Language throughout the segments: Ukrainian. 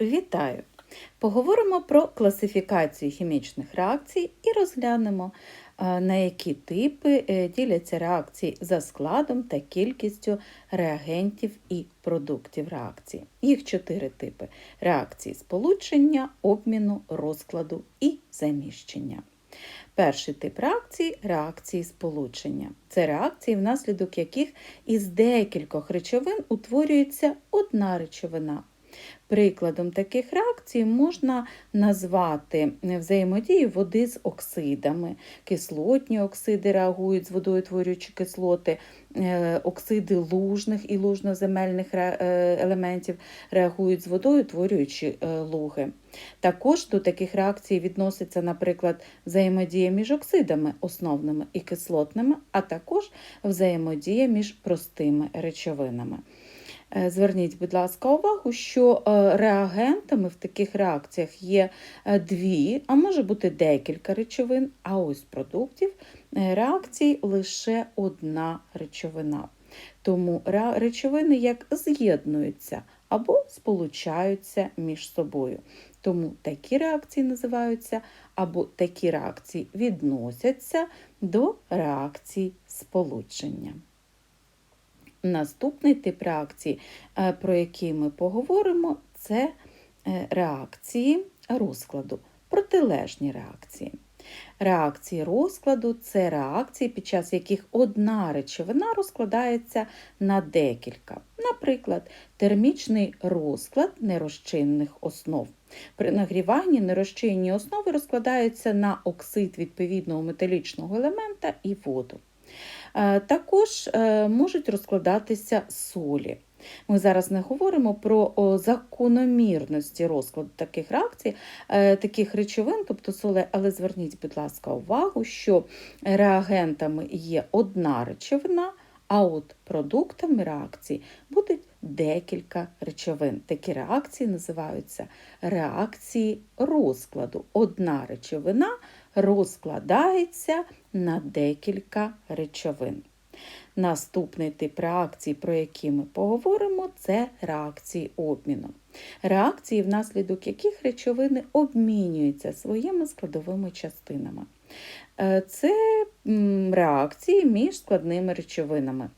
Вітаю! Поговоримо про класифікацію хімічних реакцій і розглянемо, е, на які типи е, діляться реакції за складом та кількістю реагентів і продуктів реакції. Їх чотири типи: реакції сполучення, обміну, розкладу і заміщення. Перший тип реакції реакції сполучення. Це реакції, внаслідок яких із декількох речовин утворюється одна речовина. Прикладом таких реакцій можна назвати взаємодію води з оксидами. Кислотні оксиди реагують з водою, утворюючи кислоти, е, оксиди лужних і лужноземельних е, елементів реагують з водою, утворюючи е, луги. Також до таких реакцій відноситься, наприклад, взаємодія між оксидами основними і кислотними, а також взаємодія між простими речовинами. Е, зверніть, будь ласка, увагу, що е, реагентами в таких реакціях є е, дві, а може бути декілька речовин, а ось продуктів реакцій лише одна речовина. Тому речовини як з'єднуються або сполучаються між собою. Тому такі реакції називаються або такі реакції відносяться до реакцій сполучення. Наступний тип реакції, е, про який ми поговоримо, це е, реакції розкладу, протилежні реакції. Реакції розкладу це реакції, під час яких одна речовина розкладається на декілька. Наприклад, термічний розклад нерозчинних основ. При нагріванні нерозчинні основи розкладаються на оксид відповідного металічного елемента і воду. Е, також е, можуть розкладатися солі. Ми зараз не говоримо про закономірності розкладу таких реакцій, е, таких речовин, тобто солей, але зверніть, будь ласка, увагу, що реагентами є одна речовина, а от продуктами реакції будуть декілька речовин. Такі реакції називаються реакції розкладу. Одна речовина розкладається на декілька речовин. Наступний тип реакцій, про які ми поговоримо, це реакції обміну. Реакції, внаслідок яких речовини обмінюються своїми складовими частинами. Е, це реакції між складними речовинами.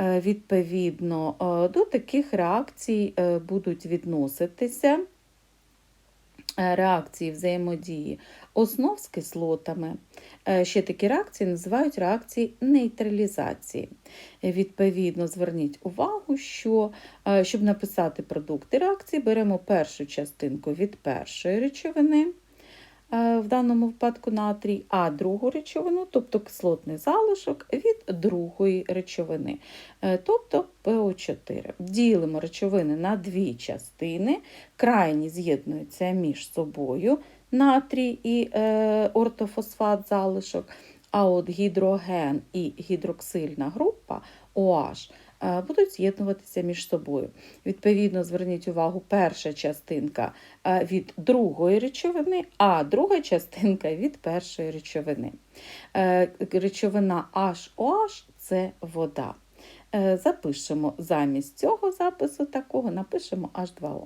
Е, відповідно, е, до таких реакцій будуть відноситися реакції взаємодії основ з кислотами. Е, ще такі реакції називають реакції нейтралізації. Відповідно, зверніть увагу, що е, щоб написати продукти реакції, беремо першу частинку від першої речовини. Е, в даному випадку натрій, а другу речовину, тобто кислотний залишок від другої речовини, е, тобто ПО4. Ділимо речовини на дві частини, крайні з'єднуються між собою натрій і е, ортофосфат залишок, а от гідроген і гідроксильна група OH будуть з'єднуватися між собою. Відповідно, зверніть увагу, перша частинка е, від другої речовини, а друга частинка від першої речовини. Е, речовина HOH це вода. Запишемо замість цього запису такого, напишемо H2O.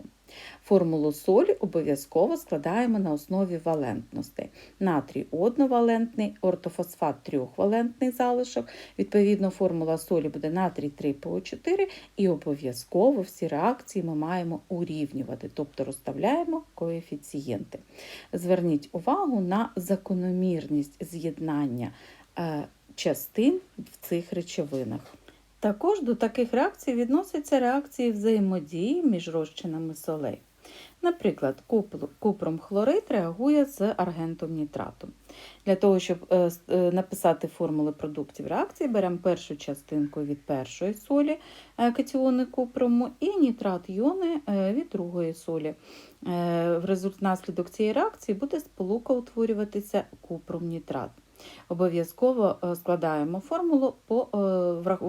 Формулу солі обов'язково складаємо на основі валентностей. Натрій одновалентний, ортофосфат трьохвалентний залишок. Відповідно, формула солі буде натрій 3ПО4, і обов'язково всі реакції ми маємо урівнювати, тобто розставляємо коефіцієнти. Зверніть увагу на закономірність з'єднання е, частин в цих речовинах. Також до таких реакцій відносяться реакції взаємодії між розчинами солей. Наприклад, купром хлорид реагує з аргентом нітратом. Для того, щоб е, е, написати формули продуктів реакції, беремо першу частинку від першої солі е, катіони купрому і нітрат йони від другої солі. В результаті наслідок цієї реакції буде сполука утворюватися купром нітрат. Обов'язково е, складаємо формулу, по, е,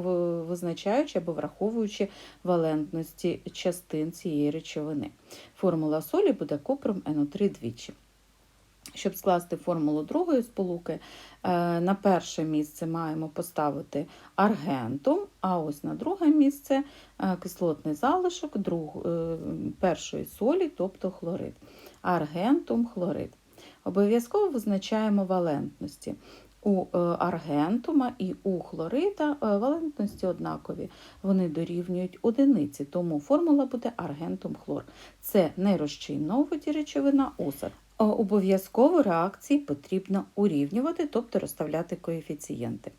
визначаючи або враховуючи валентності частин цієї речовини. Формула солі буде купром НО3 двічі. Щоб скласти формулу другої сполуки, е, на перше місце маємо поставити аргентум, а ось на друге місце кислотний залишок першої солі, тобто хлорид. Аргентум, хлорид. Обов'язково визначаємо валентності. У е, аргентума і у хлорида е, валентності однакові. Вони дорівнюють одиниці, тому формула буде аргентум хлор. Це нерозчинна у воді речовина осад. Е, Обов'язково реакції потрібно урівнювати, тобто розставляти коефіцієнти.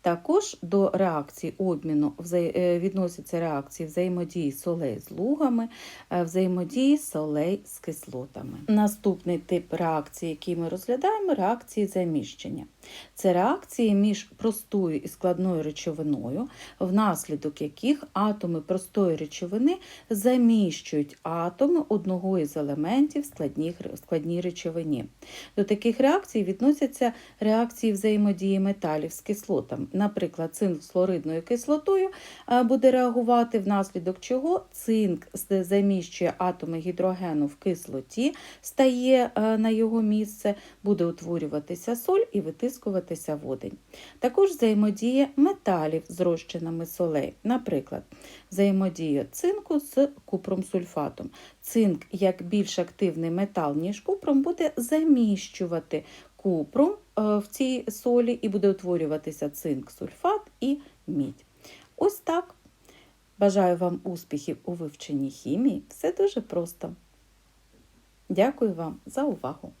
Також до реакцій обміну е, відносяться реакції взаємодії солей з лугами, е, взаємодії солей з кислотами. Наступний тип реакції, який ми розглядаємо, реакції заміщення. Це реакції між простою і складною речовиною, внаслідок яких атоми простої речовини заміщують атоми одного із елементів складній, складній речовині. До таких реакцій відносяться реакції взаємодії металів з кислотами. Наприклад, цинк з хлоридною кислотою е, буде реагувати, внаслідок чого цинк заміщує атоми гідрогену в кислоті, стає е, на його місце, буде утворюватися соль і витискуватися водень. Також взаємодія металів з розчинами солей. Наприклад, взаємодія цинку з купромсульфатом. Цинк, як більш активний метал, ніж купром, буде заміщувати купром е, в цій солі і буде утворюватися цинк-сульфат і мідь. Ось так. Бажаю вам успіхів у вивченні хімії. Все дуже просто. Дякую вам за увагу!